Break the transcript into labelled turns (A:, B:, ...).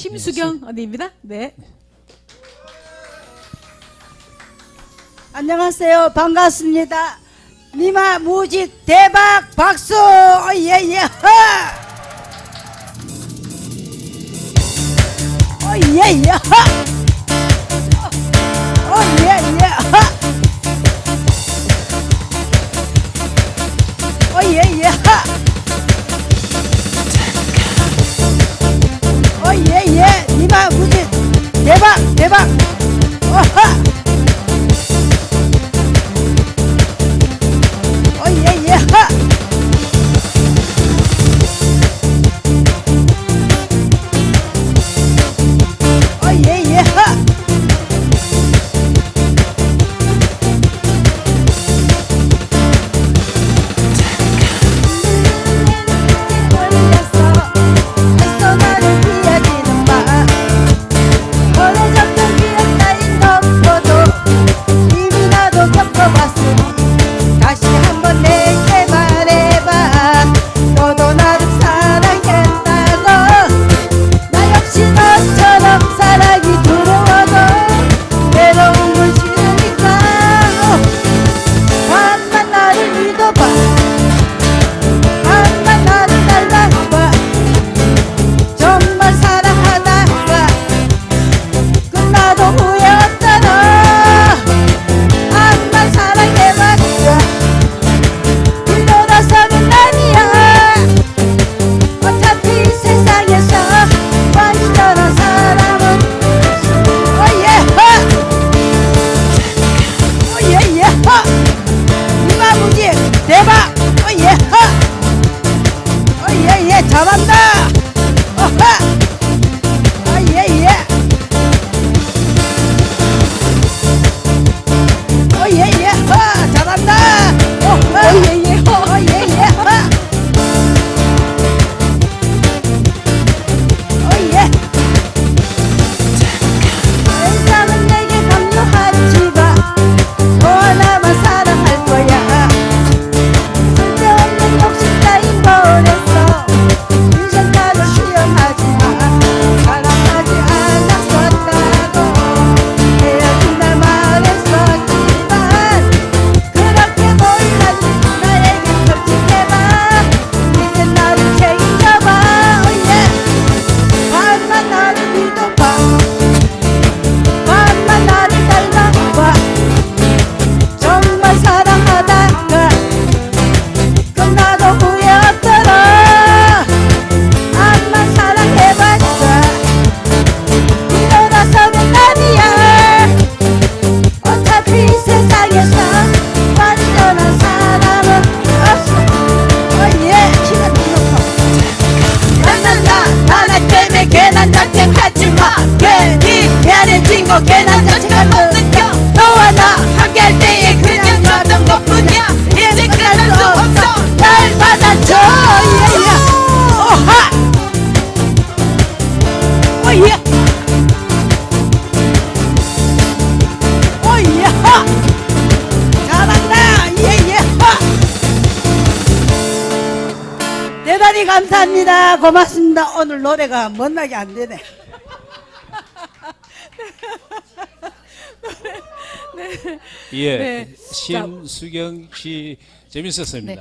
A: 심수경 네, 언니입니다. 네.
B: 안녕하세요. 반갑습니다. 니마 무직 대박 박수! 예예! 허! 어, 예. 예예! 잡았다! 어하! 괜한 자책감은 너와 나 함께할 때에 그냥 좋았던 것뿐이야. 이제 끝날 수 없어. 날 받아줘. 대단히 감사합니다. 고맙습니다. 오늘 노래가 못나게 안되네.
C: 예,
A: 네.
C: 심수경 씨 재밌었습니다.
A: 네.